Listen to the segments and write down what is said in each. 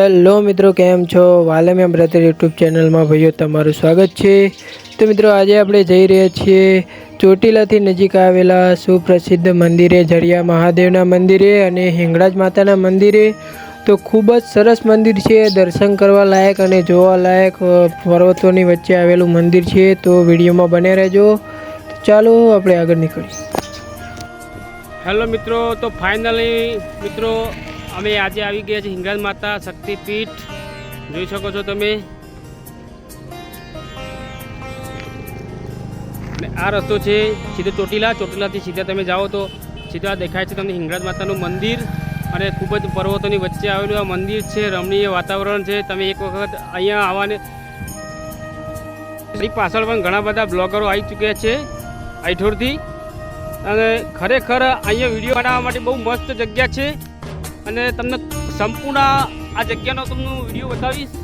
Hello મિત્રો, કેમ છો? વાલમિયા બ્રધર યુટ્યુબ ચેનલમાં ભાઈઓ, તમારું સ્વાગત છે. તો મિત્રો, આજે આપણે જઈ રહ્યા છીએ ચોટીલાથી નજીક આવેલા સુપ્રસિદ્ધ મંદિરે જરિયા મહાદેવના મંદિરે અને હિંગળાજ માતાના મંદિરે. તો ખૂબ જ સરસ મંદિર છે, દર્શન કરવા લાયક અને જોવા લાયક પર્વતોની વચ્ચે આવેલું મંદિર છે. તો વિડીયોમાં બને રહેજો. ચાલો આપણે આગળ નીકળીએ. હેલો મિત્રો, તો ફાઇનલી મિત્રો અમે આજે આવી ગયા છીએ હિંગળાજ માતા શક્તિપીઠ. જોઈ શકો છો તમે. આ રસ્તો છે સીધો ચોટીલા. ચોટીલાથી સીધા તમે જાઓ તો સીધા દેખાય છે તમને હિંગળાજ માતાનું મંદિર અને ખૂબ જ પર્વતોની વચ્ચે આવેલું આ મંદિર છે. રમણીય વાતાવરણ છે. તમે એક વખત અહીંયા આવવાને એની પાછળ પણ ઘણા બધા બ્લોગરો આવી ચૂક્યા છે આઈઠોરથી. અને ખરેખર અહીંયા વીડિયો બનાવવા માટે બહુ મસ્ત જગ્યા છે. અને તમને સંપૂર્ણ આ જગ્યાનો તમને વીડિયો બતાવીશ.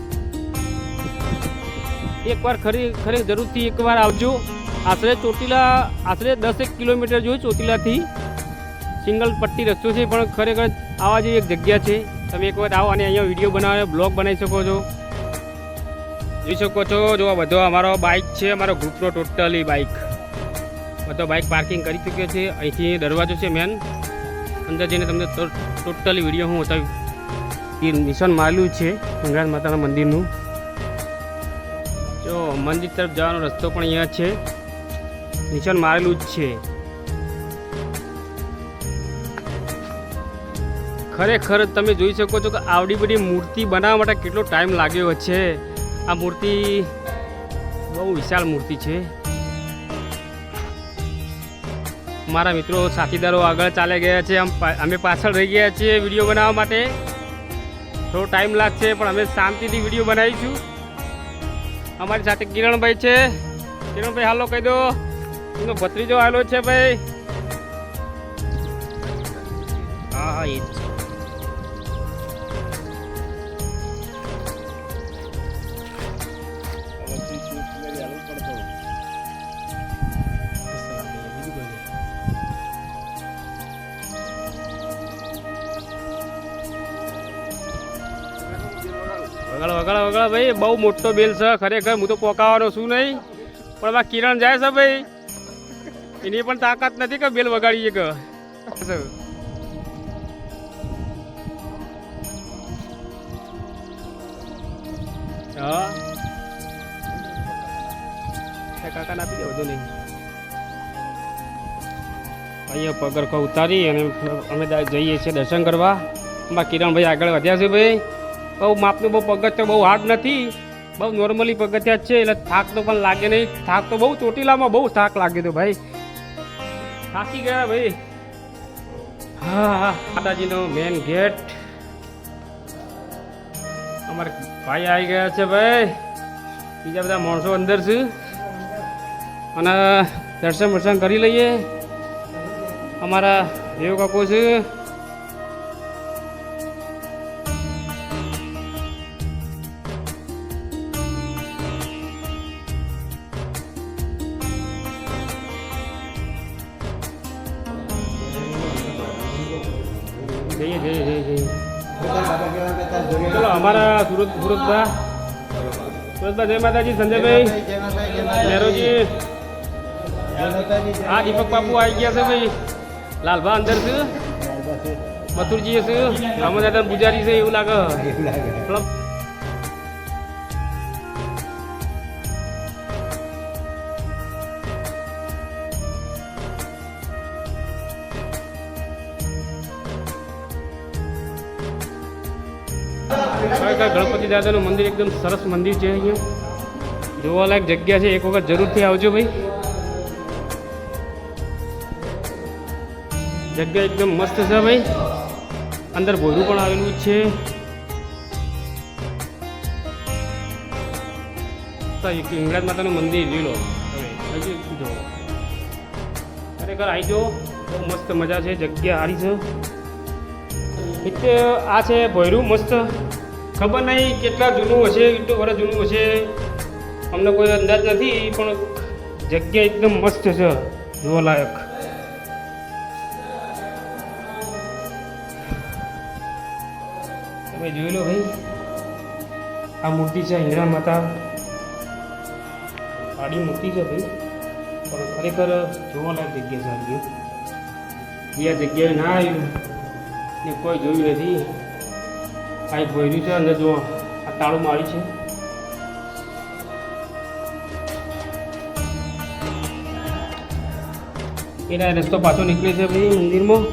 એકવાર ખરી ખરી જરૂરથી એકવાર આવજો. આશરે ચોટીલા, આશરે દસેક કિલોમીટર જોઈએ ચોટીલાથી. સિંગલ પટ્ટી રસ્તો છે, પણ ખરેખર આવા જેવી એક જગ્યા છે, તમે એકવાર આવો અને અહીંયા વીડિયો બનાવે બ્લોગ બનાવી શકો છો. જોઈ શકો છો, જો આ બધો અમારો બાઇક છે, અમારો ગ્રુપનો ટોટલી બાઇક બધો બાઇક પાર્કિંગ કરી ચૂક્યો છે. અહીંથી દરવાજો છે મેન અંદર જઈને તમને ટોટલી વીડિયો હું બતાવી નિશાન મારેલું છે ગંગાજ માતાના મંદિરનું. જો મંદિર તરફ જવાનો રસ્તો પણ અહીંયા છે. નિશાન મારેલું જ છે. ખરેખર તમે જોઈ શકો છો કે આવડી બધી મૂર્તિ બનાવવા માટે કેટલો ટાઈમ લાગ્યો છે આ મૂર્તિ બહુ વિશાળ મૂર્તિ છે. મારા મિત્રો સાથીદારો આગળ ચાલે ગયા છે. અમે પાછળ રહી ગયા છીએ વીડિયો બનાવવા માટે. થોડો ટાઈમ લાગશે, પણ અમે શાંતિથી વીડિયો બનાવીશું. અમારી સાથે કિરણભાઈ છે. કિરણભાઈ, હાલો કહી દો. એનો ભત્રીજો આવેલો છે ભાઈ. હા હા, એ જ વગાડો વગાડો વગાડો ભાઈ. બહુ મોટો બેલ છે, ખરેખર. હું તો પોકાવાનો છું નહીં. પણ બા કિરણ જાય છે ભાઈ. એની પણ તાકાત નથી કે બેલ વગાડીએ કે. હા. આપી દે નહીં. અહીંયા પગરખો ઉતારી અને અમે જઈએ છીએ દર્શન કરવા. કિરણ ભાઈ આગળ વધ્યા છે ભાઈ. બહુ માપનું બહુ પગથિયા, બહુ હાર્ડ નથી. બહુ નોર્મલી પગથિયા છે, એટલે થાક તો પણ લાગે નહીં. થાક તો બહુ ચોટીલામાં બહુ થાક લાગે તો ભાઈ. થાકી ગયા ભાઈ. હા હા, માતાજીનો મેન ગેટ અમારે ભાઈ આવી ગયા છે ભાઈ. બીજા બધા માણસો અંદર છે. અને દર્શન વર્શન કરી લઈએ. અમારા દેવ કાકો છે. જઈએ જઈએ જઈએ જઈએ. ચલો અમારા સુરત સુરતભા. સુરતભા જય માતાજી સંજયભાઈ. નહેરોજી. હા દીપક બાપુ આવી ગયા છે ભાઈ. લાલભા અંદર છે. મથુરજી છે. રામદાદા પૂજારી છે એવું લાગે. મતલબ ખરેખર ગણપતિ દાદાનું મંદિર એકદમ સરસ મંદિર છે અહીંયા. જોવાલાયક જગ્યા છે. એક વખત જરૂરથી આવજો ભાઈ. જગ્યા એકદમ મસ્ત છે ભાઈ. અંદર ભોયરું પણ આવેલું છે. હિંગળાજ માતાનું મંદિર લીલો જોવો ખરેખર આવી જો મસ્ત મજા છે. જગ્યા સારી છે. એટલે આ છે ભોયરું મસ્ત. ખબર નહીં કેટલા જૂનું હશે, કેટલું વર્ષ જૂનું હશે. અમને કોઈ અંદાજ નથી, પણ જગ્યા એકદમ મસ્ત છે જોવાલાયક તમે જોઈ લો ભાઈ, આ મૂર્તિ છે હિંગળા માતા. આડી મૂર્તિ છે ભાઈ, પણ ખરેખર જોવાલાયક જગ્યા છે આ જગ્યાએ ના આવ્યું, ને કોઈ જોયું નથી. આ એક ભોયરું છે અને જો આ તાળું મારી છે. એના રસ્તો પાછો નીકળે છે ભાઈ મંદિરમાં.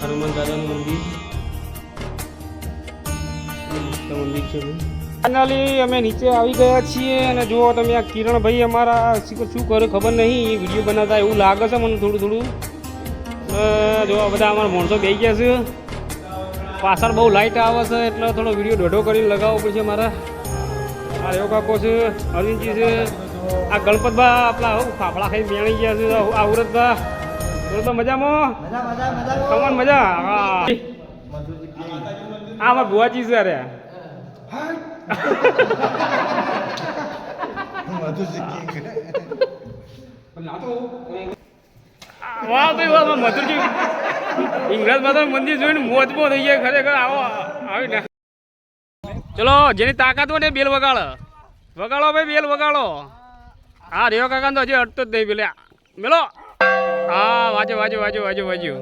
હનુમાન દાદાનું મંદિર. મંદિર અમે નીચે આવી ગયા છીએ અને જુઓ તમે આ કિરણભાઈ અમારા શું કરે ખબર નહીં. વીડિયો બનાવતા એવું લાગે છે મને થોડું થોડું. જો બધા અમારા માણસો બે ગયા છે. પાછળ બહુ લાઇટ આવે છે એટલે થોડો વીડિયો દોઢો કરીને લગાવવો પડશે મારા. આ રેવો કાકો છે અરવિંદજી છે. આ ગણપતભા આપણા હું ફાફડા ખાઈ મેણી ગયા છે આ ઉરતબા ઉરતબા મજામાં? કમન મજા? હા. આ અમારા ભુવાજી છે અરે. વાહ ભાઈ વાહ, મધુરજી. ઇંગ્રજ માતા મંદિર જોઈને મોજમાં થઈ ગયા ખરેખર. આવો આવી ના. ચલો જેની તાકાત હોય ને બેલ વગાડ. વગાડો ભાઈ બેલ વગાડો. હા રેવા કાકા તો હજી અટતો જ નહીં પેલે. મેલો. હા વાજો વાજો વાજો વાજો વાજો.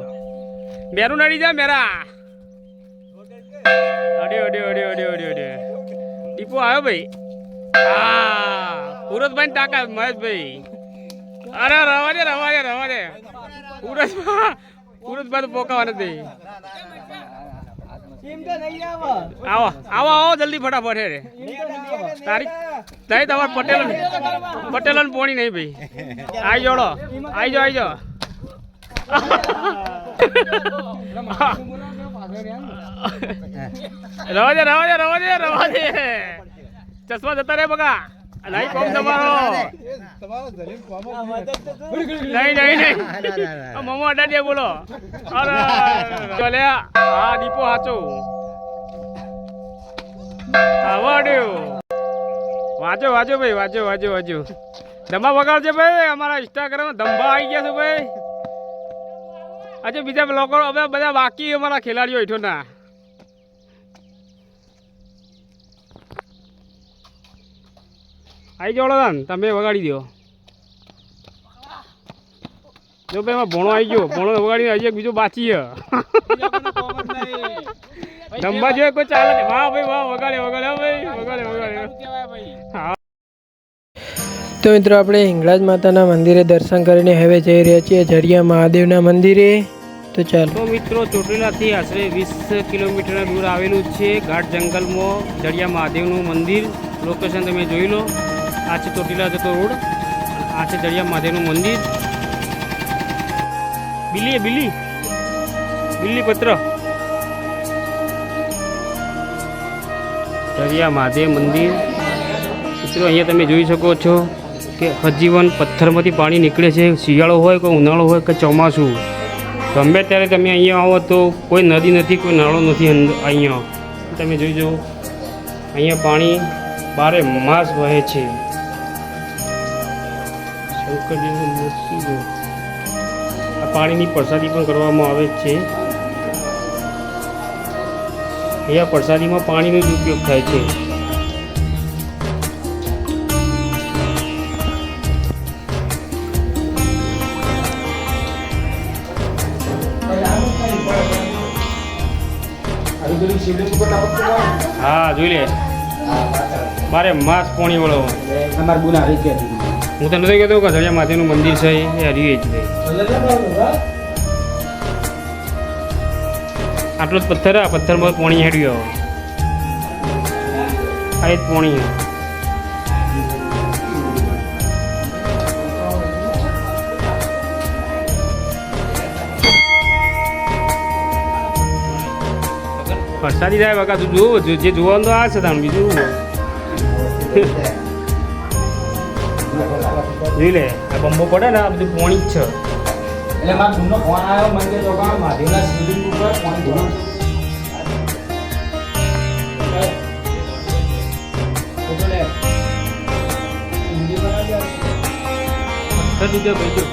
મેરું નડી જા મેરા. અડ્યો અડ્યો અડ્યો અડ્યો અડ્યો અડ્યો ટીપો આવ્યો ભાઈ. હા સુરતભાઈ તાકાત મહેશભાઈ. અરે, રવા દે રવા દે રવા દે. સુરતમાં સુરતમાં બાદ પોકાવા નથી. આવો આવો આવો, જલ્દી ફટાફટ રે તારી તમારે પટેલ પટેલ પોણી નહીં ભાઈ. આઈ જોડો, આઈ જાઓ આઈ જાઓ રવા દે રવા દે રવા દે રવા દે. ચશ્મા જતા રે બગા. નહીં કોમ બોલો. અરે ચલે હા દીપો હાચો. આવડ્યો વાંચો વાંચો ભાઈ વાંચો વાજો વાજો. ધમા વગાડજે ભાઈ, અમારા ઇન્સ્ટાગ્રામ ધંભા આવી ગયા છે ભાઈ. આજે બીજા લોકો હવે બધા બાકી અમારા ખેલાડીઓ હેઠળના. આવી જાઓ દાન તમે વગાડી દો. જો ભાઈ એમાં ભણો આવી ગયો. ભણો વગાડીને હજી એક બીજો બાચી છે. ધંબા જોઈએ કોઈ ચાલે. વાહ ભાઈ વાહ વગાડે વગાડે ભાઈ વગાડે વગાડે. હા. તો મિત્રો આપણે હિંગળાજ માતાના મંદિરે દર્શન કરીને હવે જઈ રહ્યા છીએ જડિયા મહાદેવના મંદિરે. તો ચાલો. મિત્રો ચોટીલાથી આશરે વીસ કિલોમીટર દૂર આવેલું છે ઘાટ જંગલમાં જડિયા મહાદેવનું મંદિર. લોકેશન તમે જોઈ લો. આ છે ચોટીલા જતો રોડ. આ છે દરિયા માધેનું મંદિર. બિલ્લી બિલ્લી બિલ્લી પત્ર. દરિયા મહાદેવ મંદિર. મિત્રો, અહીંયા તમે જોઈ શકો છો કે હજીવન પથ્થરમાંથી પાણી નીકળે છે. શિયાળો હોય કે ઉનાળો હોય કે ચોમાસું. ગમે ત્યારે તમે અહીંયા આવો તો કોઈ નદી નથી, કોઈ નાળો નથી અહીંયા. તમે જોઈ જુઓ. અહીંયા પાણી બારે માસ વહે છે. આ પાણીની પ્રસાદી પણ કરવામાં આવે છે. અહીંયા પ્રસાદીમાં પાણીનો જ ઉપયોગ થાય છે. હા જોઈ લે. મારે માસ પોણી વળો. અમાર ગુના રહી ગયા હું તને નથી કહેતો કે જડિયા માતાનું મંદિર છે એ હરિયે જ આટલો જ પથ્થર આ પથ્થરમાં પોણી હેડ્યો. આ જ પોણી વરસાદી થાય બકા તું જોવો જે જોવાનું તો આ છે તાણ બીજું? જોઈ લે આ બંબો પડે ને આ બધું પોણી જ છે. એટલે મારા ગુનો ફોન આવ્યો મને કે તો કા મહાદેવના શિવલિંગ ઉપર ફોન ધોરણ ફોટો લે હિન્દી બનાવજો પથ્થર દીધો ભાઈ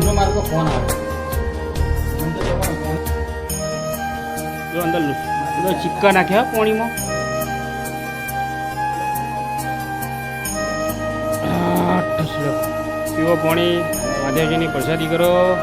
ફોન આવ્યો ફોન આવે. જો અંદર લુ- ચિક્કા નાખ્યા પાણીમાં. પીવો, પાણી. મહાદેવજીની પ્રસાદી કરો.